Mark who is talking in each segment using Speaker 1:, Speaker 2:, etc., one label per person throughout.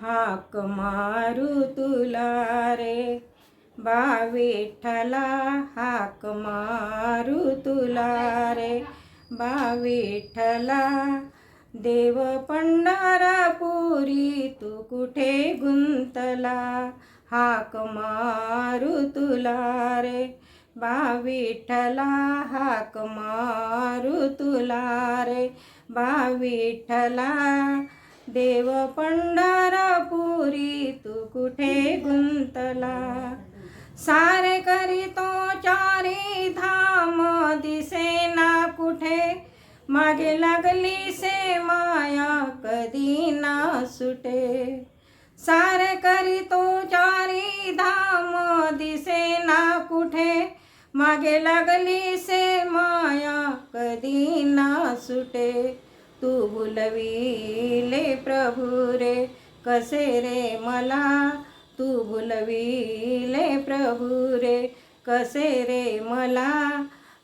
Speaker 1: हाक मारू तुला रे. बा विठ्ठला हाक मारू तुला रे. बा विठ्ठला देव पंढरपुरी तू कुठे गुंतला? हाक मारू तुला रे. बा विठ्ठला हाक मारू तुला रे. बा विठ्ठला देव पंढरपुरी तू कुठे गुंतला? सारे करीतो चारी धाम दिसेना कुठे? मागे लागली से माया कधी ना सुटे. सारे करीतो चारी धाम दिसेना कुठे? मागे लागली से माया कधी ना सुटे. तू भुलविले प्रभू रे कसे रे मला? तू भुलविले प्रभू रे कसे रे मला?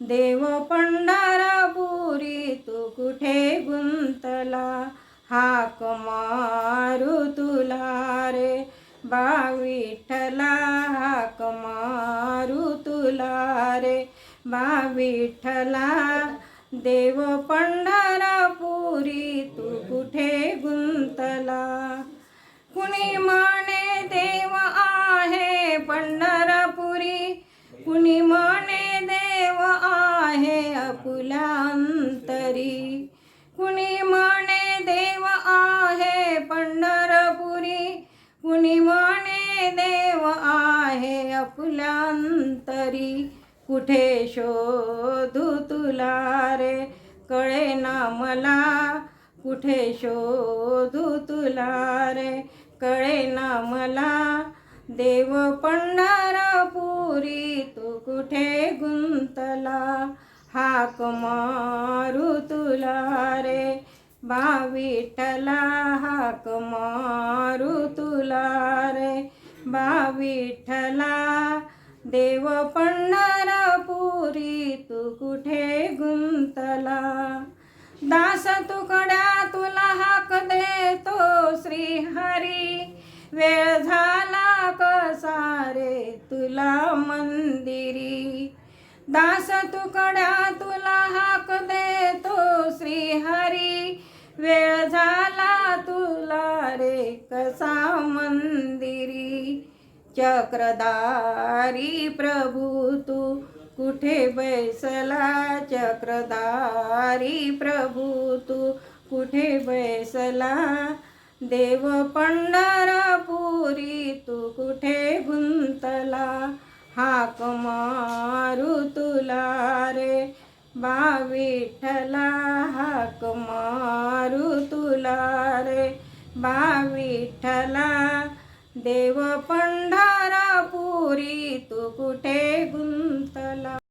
Speaker 1: देव पंढरपुरी तू कुठे गुंतला? हाक मारू तुला रे बा विठ्ठला हाक मारू तुला रे बा विठ्ठला देव पंढरपुरी कुणी म्हणे देव आहे पंढरपुरी? कुणी म्हणे देव आहे अपुल्या अंतरी कुणी म्हणे देव आहे पंढरपुरी? कुणी म्हणे देव आहे अपुल्या अंतरी कुठे शोधू तुला रे? कळे ना मला कुठे शोधू तुला रे? कळे ना मला. देव पुरी तू कुठे गुंतला? हाक मारू तुला रे. बा हाक मारू तुला रे. बाविठला विठ्ठला देव पंढरपुरी तू कुठे गुंतला? दास तुकड्या तुला हाक देतो श्री हरी वेळ झाला कसा रे तुला मंदिरी? दास तुकड्या तुला हाक देतो श्री हरी वेळ झाला तुला रे कसा मंदिरी? चक्रधारी प्रभू तू कुठे बैसला चक्रधारी प्रभू तू? कुठे बैसला? देव पंढरपुरी तू कुठे गुंतला? हाक मारू तुला रे बा विठ्ठला हाक मारू तुला रे बा देव पंढारापुरी तू कुठे गुंतला?